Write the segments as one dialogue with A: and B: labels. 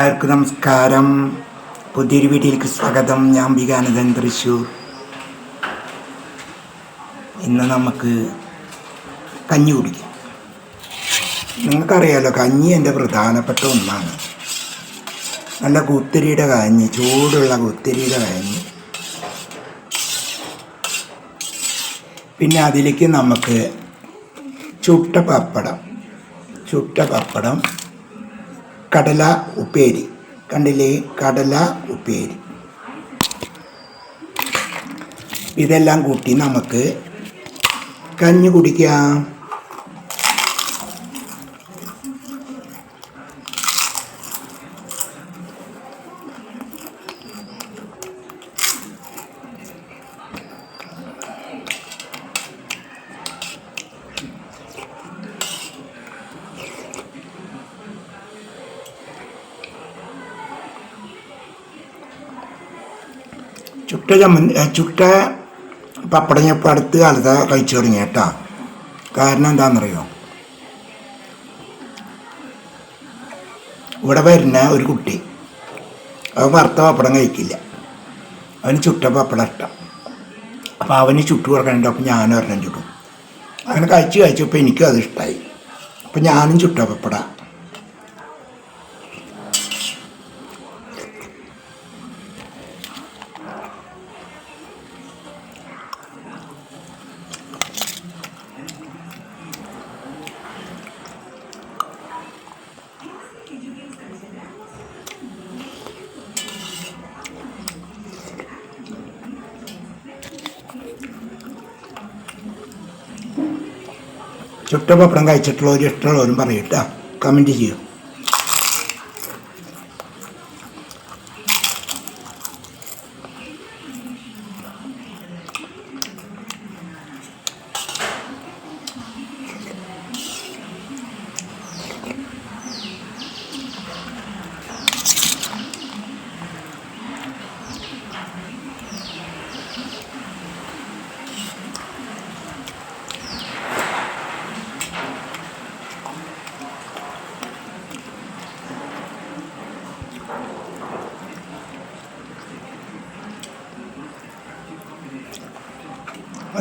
A: എല്ലാവർക്കും നമസ്കാരം. പുതിയൊരു വീഡിയോയിലേക്ക് സ്വാഗതം. ഞാൻ അംബികാനന്ദൻ തൃശ്ശൂർ. ഇന്ന് നമുക്ക് കഞ്ഞി കുടിക്കാം. നിങ്ങൾക്കറിയാലോ കഞ്ഞി എന്റെ പ്രധാനപ്പെട്ട ഒന്നാണ്. നല്ല കുത്തിരിയുടെ കഞ്ഞി ചൂടുള്ള കുത്തിരിയുടെ കഞ്ഞി. പിന്നെ അതിലേക്ക് നമുക്ക് ചുട്ട പപ്പടം ചുട്ട പപ്പടം കടല ഉപ്പേരി. കണ്ടില്ലേ? കടല ഉപ്പേരി. ഇതെല്ലാം കൂട്ടി നമുക്ക് കഞ്ഞി കുടിക്കാം. ചുട്ട ചമ്മന്തി ചുട്ട പപ്പടം ഞാൻ അടുത്ത കാലത്ത് കഴിച്ചു തുടങ്ങി കേട്ടോ. കാരണം എന്താണെന്നറിയോ? ഇവിടെ വരുന്ന ഒരു കുട്ടി അവൻ വറുത്ത പപ്പടം കഴിക്കില്ല. അവന് ചുട്ട പപ്പടം ഇഷ്ടം. അപ്പോൾ അവന് ചുട്ടു കൊടുക്കണുണ്ട് അപ്പോൾ ഞാനും ഒരെണ്ണം ചുട്ടും അങ്ങനെ കഴിച്ച് കഴിച്ചപ്പോൾ എനിക്കും അത് ഇഷ്ടമായി അപ്പോൾ ഞാനും ചുട്ട പപ്പട. ചുട്ട പപ്പടം കഴിച്ചിട്ടുള്ളവരും ഇഷ്ടമുള്ളവരും പറയട്ടാ കമന്റ് ചെയ്യൂ.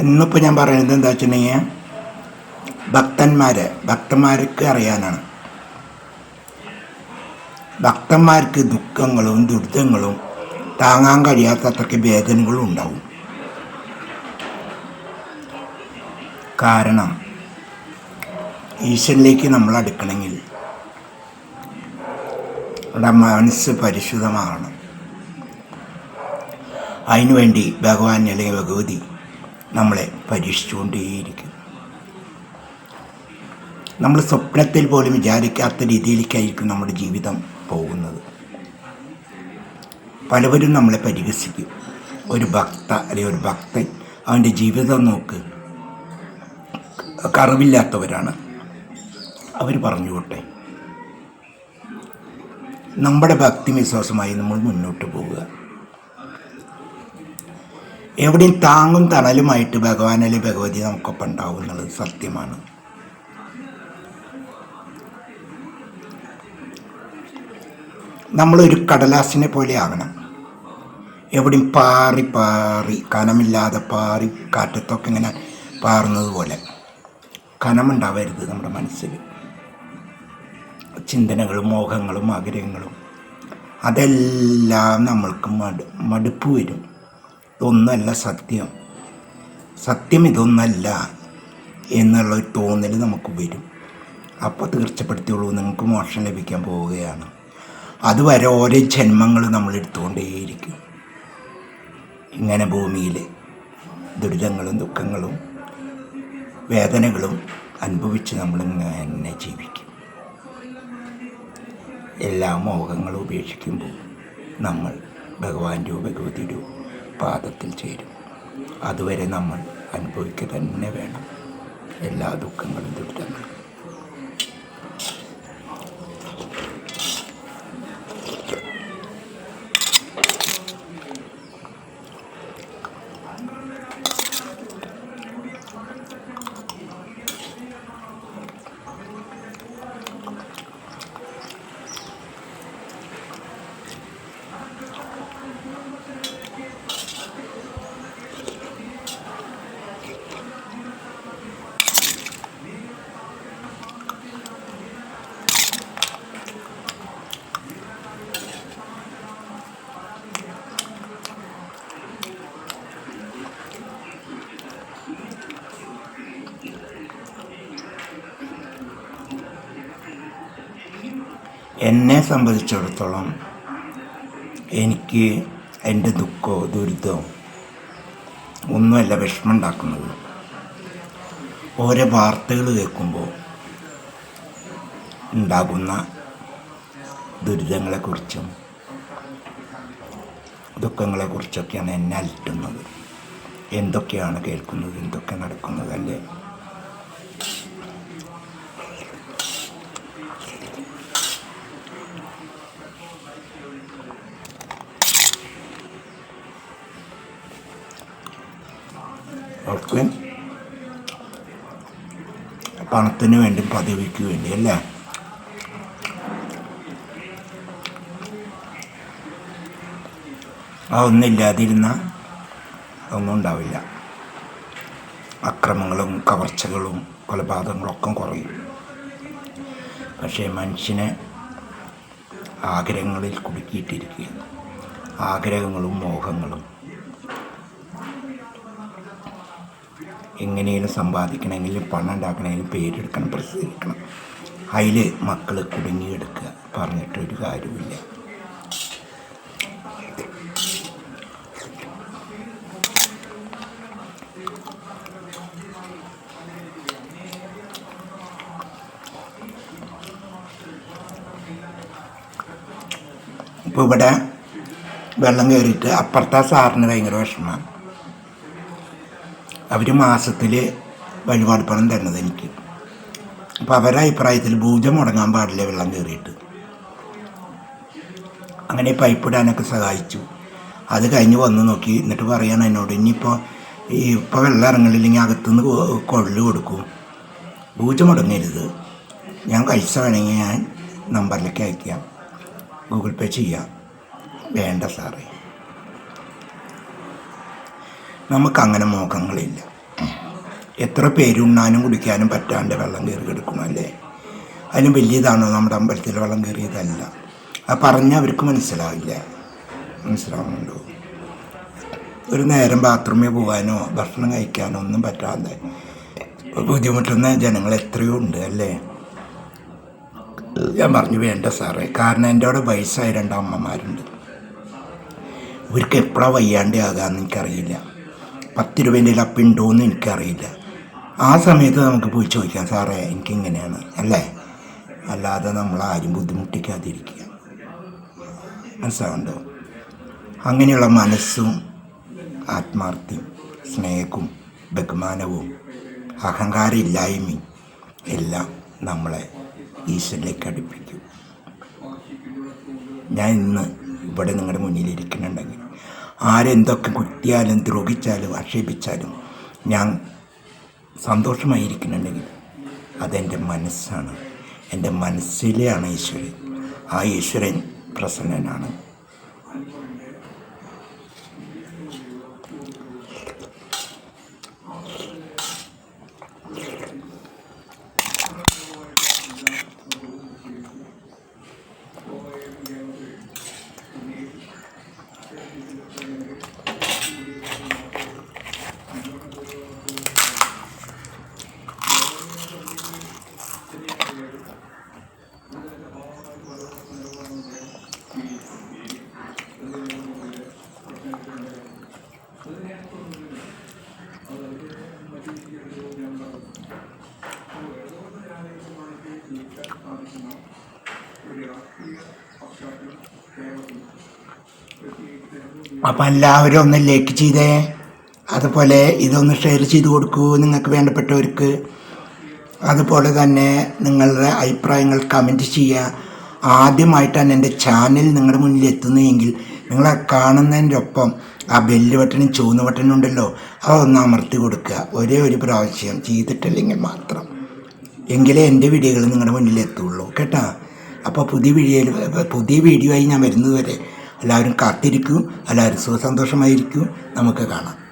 A: ഇന്നിപ്പോൾ ഞാൻ പറയുന്നത് എന്താ വെച്ചിട്ടുണ്ടെങ്കിൽ ഭക്തന്മാരെ ഭക്തന്മാർക്ക് അറിയാനാണ്. ഭക്തന്മാർക്ക് ദുഃഖങ്ങളും ദുരിതങ്ങളും താങ്ങാൻ കഴിയാത്തത്രയ്ക്ക് വേദനകളും ഉണ്ടാവും. കാരണം ഈശ്വരനിലേക്ക് നമ്മൾ അടുക്കണമെങ്കിൽ നമ്മുടെ മനസ്സ് പരിശുദ്ധമാകണം. അതിനുവേണ്ടി ഭഗവാൻ അല്ലെങ്കിൽ ഭഗവതി നമ്മളെ പരീക്ഷിച്ചുകൊണ്ടേയിരിക്കും നമ്മൾ സ്വപ്നത്തിൽ പോലും വിചാരിക്കാത്ത രീതിയിലേക്കായിരിക്കും നമ്മുടെ ജീവിതം പോകുന്നത്. പലവരും നമ്മളെ പരിഹസിക്കും. ഒരു ഭക്ത അല്ലെങ്കിൽ ഒരു ഭക്തൻ അവന്റെ ജീവിതം നോക്ക്. കറിവില്ലാത്തവരാണ്. അവർ പറഞ്ഞുകൊട്ടെ. നമ്മുടെ ഭക്തി വിശ്വാസമായി നമ്മൾ മുന്നോട്ട് പോവുക. എവിടെയും താങ്ങും തണലുമായിട്ട് ഭഗവാൻ അല്ലെങ്കിൽ ഭഗവതി നമുക്കൊപ്പം ഉണ്ടാവും എന്നുള്ളത് സത്യമാണ്. നമ്മളൊരു കടലാസിനെ പോലെ ആകണം. എവിടെയും പാറി പാറി കനമില്ലാതെ പാറി കാറ്റത്തൊക്കെ ഇങ്ങനെ പാറുന്നതുപോലെ കനമുണ്ടാവരുത് നമ്മുടെ മനസ്സിൽ. ചിന്തനകളും മോഹങ്ങളും ആഗ്രഹങ്ങളും അതെല്ലാം നമ്മൾക്ക് മടു മടുപ്പ് വരും. ഇതൊന്നല്ല സത്യം. സത്യം ഇതൊന്നല്ല എന്നുള്ള ഒരു തോന്നൽ നമുക്ക് വരും. അപ്പോൾ തീർച്ചപ്പെടുത്തിയുള്ളൂ നിങ്ങൾക്ക് മോക്ഷം ലഭിക്കാൻ പോവുകയാണ്. അതുവരെ ഓരോ ജന്മങ്ങൾ നമ്മൾ എടുത്തുകൊണ്ടേയിരിക്കും ഇങ്ങനെ ഭൂമിയിൽ ദുരിതങ്ങളും ദുഃഖങ്ങളും വേദനകളും അനുഭവിച്ച് നമ്മൾ നമ്മളിങ്ങനെ ജീവിക്കും. എല്ലാ മോഹങ്ങളും ഉപേക്ഷിക്കുമ്പോൾ നമ്മൾ ഭഗവാന്റെയോ ഭഗവതിയുടെയോ പാദത്തിൽ ചേരും. അതുവരെ നമ്മൾ അനുഭവിക്കുക തന്നെ വേണം. എല്ലാ ദുഃഖങ്ങളും ദുരിതങ്ങളും. എന്നെ സംബന്ധിച്ചിടത്തോളം എനിക്ക് എന്റെ ദുഃഖമോ ദുരിതമോ ഒന്നുമല്ല വിഷമം ഉണ്ടാക്കുന്നത് ഓരോ വാർത്തകൾ കേൾക്കുമ്പോൾ ഉണ്ടാകുന്ന ദുരിതങ്ങളെക്കുറിച്ചും ദുഃഖങ്ങളെക്കുറിച്ചൊക്കെയാണ് എന്നെ അലട്ടുന്നത്. എന്തൊക്കെയാണ് കേൾക്കുന്നത് എന്തൊക്കെ നടക്കുന്നത് അല്ലേ? ഒക്കെ പണത്തിന് വേണ്ടി പദവിക്ക് വേണ്ടി അല്ലേ? അതൊന്നില്ലാതിരുന്ന ഒന്നും ഉണ്ടാവില്ല. അക്രമങ്ങളും കവർച്ചകളും കൊലപാതകങ്ങളൊക്കെ കുറയും. പക്ഷേ മനുഷ്യനെ ആഗ്രഹങ്ങളിൽ കുടുക്കിയിട്ടിരിക്കുകയാണ്. ആഗ്രഹങ്ങളും മോഹങ്ങളും എങ്ങനെയും സമ്പാദിക്കണമെങ്കിലും പണം ഉണ്ടാക്കണമെങ്കിലും പേരെടുക്കണം പ്രസിദ്ധീകരിക്കണം അതിൽ മക്കൾ കുടുങ്ങിയെടുക്കുക പറഞ്ഞിട്ടൊരു കാര്യമില്ല ഇപ്പോൾ ഇവിടെ വെള്ളം കയറിയിട്ട് അപ്പുറത്തെ സാറിന് ഭയങ്കര വിഷമമാണ്. അവർ മാസത്തിൽ വഴിപാട് പണം തരണത് എനിക്ക്. അപ്പോൾ അവരുടെ അഭിപ്രായത്തിൽ ഭൂജം മുടങ്ങാൻ പാടില്ല വെള്ളം കയറിയിട്ട്. അങ്ങനെ പൈപ്പ് ഇടാനൊക്കെ സഹായിച്ചു. അത് കഴിഞ്ഞ് വന്ന് നോക്കി. എന്നിട്ട് പറയാണ് എന്നോട് ഇനിയിപ്പോൾ ഈ ഇപ്പോൾ വെള്ളം ഇറങ്ങണില്ലെങ്കിൽ അകത്തുനിന്ന് കൊള്ളു കൊടുക്കും. ഭൂജം മുടങ്ങരുത്. ഞാൻ പൈസ വേണമെങ്കിൽ ഞാൻ നമ്പറിലേക്ക് അയക്കാം. ഗൂഗിൾ പേ ചെയ്യാം. വേണ്ട സാറേ. നമുക്കങ്ങനെ മോഹങ്ങളില്ല. എത്ര പേരുണ്ണാനും കുടിക്കാനും പറ്റാണ്ട് വെള്ളം കയറി കിടക്കണം അല്ലേ? അതിന് വലിയതാണോ നമ്മുടെ അമ്പലത്തിൽ വെള്ളം കയറിയതല്ല. അത് പറഞ്ഞാൽ അവർക്ക് മനസ്സിലാവില്ല. മനസ്സിലാവുന്നുണ്ടോ? ഒരു നേരം ബാത്റൂമിൽ പോകാനോ ഭക്ഷണം കഴിക്കാനോ ഒന്നും പറ്റാതെ ബുദ്ധിമുട്ടുന്ന ജനങ്ങൾ എത്രയോ ഉണ്ട് അല്ലേ? ഞാൻ പറഞ്ഞു വേണ്ട സാറേ. കാരണം എന്റെ അവിടെ വയസ്സായ രണ്ട് അമ്മമാരുണ്ട്. ഇവർക്ക് എപ്പോഴാണ് വയ്യാണ്ടാകാമെന്ന് എനിക്കറിയില്ല. പത്ത് രൂപേന്റെ ലപ്പുണ്ടോയെന്ന് എനിക്കറിയില്ല. ആ സമയത്ത് നമുക്ക് പോയി ചോദിക്കാം സാറേ എനിക്കിങ്ങനെയാണ്? അല്ലേ? അല്ലാതെ നമ്മൾ ആരും ബുദ്ധിമുട്ടിക്കാതിരിക്കുക. മനസ്സിലാവുണ്ടോ അങ്ങനെയുള്ള മനസ്സും ആത്മാർത്ഥ്യം സ്നേഹവും ബഹുമാനവും അഹങ്കാരമില്ലായ്മയും എല്ലാം നമ്മളെ ഈശ്വരിലേക്ക് അടുപ്പിക്കും. ഞാൻ ഇന്ന് ഇവിടെ നിങ്ങളുടെ മുന്നിൽ ഇരിക്കുന്നുണ്ടെങ്കിൽ ആരെന്തൊക്കെ കുത്തിയാലും ദ്രോഹിച്ചാലും ആക്ഷേപിച്ചാലും ഞാൻ സന്തോഷമായിരിക്കുന്നുണ്ടെങ്കിൽ അതെന്റെ മനസ്സാണ്. എന്റെ മനസ്സിലെയാണ് ഈശ്വരൻ. ആ ഈശ്വരൻ പ്രസന്നനാണ്. അപ്പം എല്ലാവരും ഒന്ന് ലൈക്ക് ചെയ്തേ. അതുപോലെ ഇതൊന്ന് ഷെയർ ചെയ്ത് കൊടുക്കൂ നിങ്ങൾക്ക് വേണ്ടപ്പെട്ടവർക്ക്. അതുപോലെ തന്നെ നിങ്ങളുടെ അഭിപ്രായങ്ങൾ കമന്റ് ചെയ്യുക. ആദ്യമായിട്ടാണ് എന്റെ ചാനൽ നിങ്ങളുടെ മുന്നിൽ എത്തുന്നതെങ്കിൽ നിങ്ങളെ കാണുന്നതിന്റെ ഒപ്പം ആ ബെല്ല് ബട്ടണും ചുവന്ന ബട്ടണും ഉണ്ടല്ലോ അതൊന്ന് അമർത്തി കൊടുക്കുക. ഒരേ ഒരു പ്രാവശ്യം ചെയ്തിട്ടില്ലെങ്കിൽ മാത്രം. എങ്കിലേ എന്റെ വീഡിയോകൾ നിങ്ങളുടെ മുന്നിൽ എത്തുള്ളൂ. കേട്ടോ? അപ്പോൾ പുതിയ വീഡിയോയിൽ പുതിയ വീഡിയോ ആയി ഞാൻ വരുന്നത് വരെ എല്ലാവരും കാത്തിരിക്കും എല്ലാവരും സുഖസന്തോഷമായിരിക്കും നമുക്ക് കാണാം.